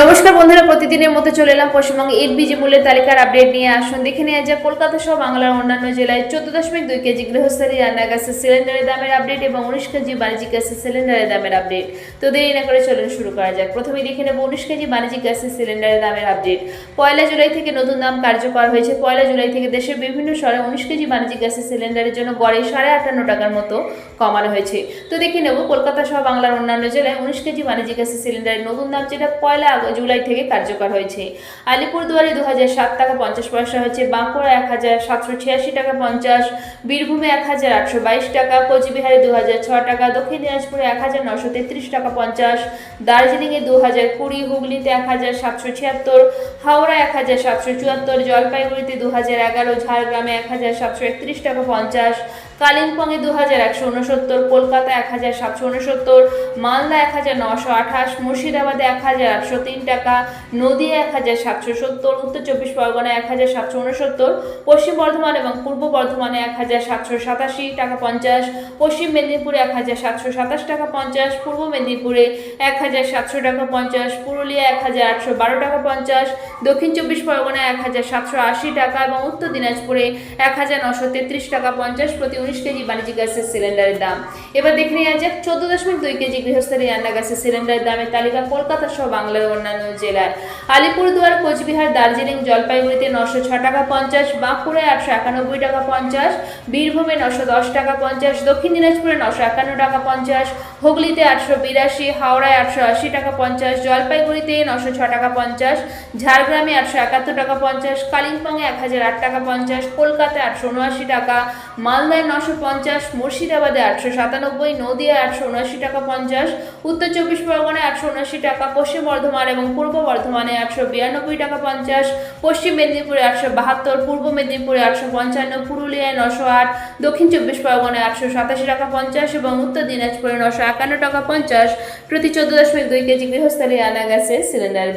নমস্কার বন্ধুরা, প্রতিদিনের মতো চলে এলাম পশ্চিমবঙ্গে এলপিজি মূল্যের তালিকার আপডেট নিয়ে। আসুন, দেখে নেওয়া যাক, কলকাতা সহ বাংলার অন্যান্য জেলায় চোদ্দ দশমিক দুই কেজি গৃহস্থলী রান্না গ্যাসের সিলিন্ডারের দামের আপডেট এবং উনিশ কেজি বাণিজ্যিক গ্যাসের সিলিন্ডারের দামের আপডেট তো দেরি না করে চলুন শুরু করা যাক। প্রথমে দেখে নেব উনিশ কেজি বাণিজ্যিক গ্যাসের সিলিন্ডারের দামের আপডেট পয়লা জুলাই থেকে নতুন দাম কার্যকর হয়েছে। পয়লা জুলাই থেকে দেশের বিভিন্ন শহরে উনিশ কেজি বাণিজ্যিক গ্যাসের সিলিন্ডারের জন্য গড়ে সাড়ে আটান্ন টাকার মতো কমানো হয়েছে। তো দেখে নেব, কলকাতা সহ বাংলার অন্যান্য জেলায় উনিশ কেজি বাণিজ্যিক গ্যাসের সিলিন্ডারের নতুন দাম যেটা পয়লা জুলাই থেকে কার্যকর হয়েছে। আলিপুরদুয়ারে দু হাজার সাত টাকা পঞ্চাশ পয়সা হয়েছে। বাঁকুড়া এক হাজার সাতশো ছিয়াশি টাকা পঞ্চাশ। বীরভূমে এক হাজার আটশো বাইশ টাকা। কোচবিহারে দু হাজার ছ টাকা। দক্ষিণ দিনাজপুরে এক হাজার নশো তেত্রিশ টাকা পঞ্চাশ। দার্জিলিংয়ে দু হাজার কুড়ি, হুগলিতে এক হাজার সাতশো ছিয়াত্তর, হাওড়া এক হাজার সাতশো চুয়াত্তর, জলপাইগুড়িতে দু হাজার এগারো, ঝাড়গ্রামে এক হাজার সাতশো একত্রিশ টাকা পঞ্চাশ। কালিম্পংয়ে দু হাজার একশো উনসত্তর কলকাতা এক হাজার সাতশো উনসত্তর মালদা এক হাজার নশো আঠাশ, মুর্শিদাবাদে এক হাজার আটশো তিন টাকা নদিয়া এক হাজার সাতশো সত্তর, উত্তর চব্বিশ পরগনা এক হাজার সাতশো উনসত্তর, পশ্চিম বর্ধমান এবং পূর্ব বর্ধমানে এক হাজার সাতশো সাতাশি টাকা পঞ্চাশ, পশ্চিম মেদিনীপুরে এক হাজার সাতশো সাতাশ টাকা পঞ্চাশ, পূর্ব মেদিনীপুরে এক হাজার সাতশো টাকা পঞ্চাশ পুরুলিয়া এক হাজার আটশো বারো টাকা পঞ্চাশ, দক্ষিণ চব্বিশ পরগনা এক হাজার সাতশো আশি টাকা এবং উত্তর দিনাজপুরে এক হাজার নশো তেত্রিশ টাকা পঞ্চাশ প্রতি উনিশ কেজি বাণিজ্যিক গ্যাসের সিলিন্ডারের দাম। এবার দেখে নেওয়া যাক, চোদ্দ দশমিক দুই কেজি গৃহস্থলী রান্না গ্যাসের সিলিন্ডারের দামের তালিকা কলকাতা সহ বাংলার অন্যান্য জেলায়। আলিপুরদুয়ার, কোচবিহার, দার্জিলিং, জলপাইগুড়িতে নশো ছ টাকা পঞ্চাশ, বাঁকুড়ায় আটশো একানব্বই টাকা পঞ্চাশ, বীরভূমে নশো দশ টাকা পঞ্চাশ, দক্ষিণ দিনাজপুরে নশো একান্ন টাকা পঞ্চাশ, হুগলিতে আটশো বিরাশি, হাওড়ায় আটশো আশি টাকা পঞ্চাশ, জলপাইগুড়িতে নশো ছ টাকা পঞ্চাশ, ঝাড়গ্রামে আটশো একাত্তর টাকা পঞ্চাশ, কালিম্পংয়ে এক হাজার আট টাকা পঞ্চাশ, কলকাতায় আটশো উনআশি টাকা, মালদায় নশো পঞ্চাশ, মুর্শিদাবাদে আটশো সাতানব্বই, নদিয়ায় আটশো উনআশি টাকা পঞ্চাশ, উত্তর চব্বিশ পরগনায় আটশো উনআশি টাকা, পশ্চিম বর্ধমান এবং পূর্ব বর্ধমানে আটশো বিরানব্বই টাকা পঞ্চাশ, পশ্চিম মেদিনীপুরে আটশো বাহাত্তর, পূর্ব মেদিনীপুরে আটশো পঞ্চান্ন, পুরুলিয়ায় নশো আট, দক্ষিণ চব্বিশ পরগনায় আটশো সাতাশি টাকা পঞ্চাশ এবং উত্তর দিনাজপুরে নশো একান্ন টাকা পঞ্চাশ। প্রতি চোদ্দ দশমিক দুই কেজি গৃহস্থলী আনা গেছে সিলিন্ডার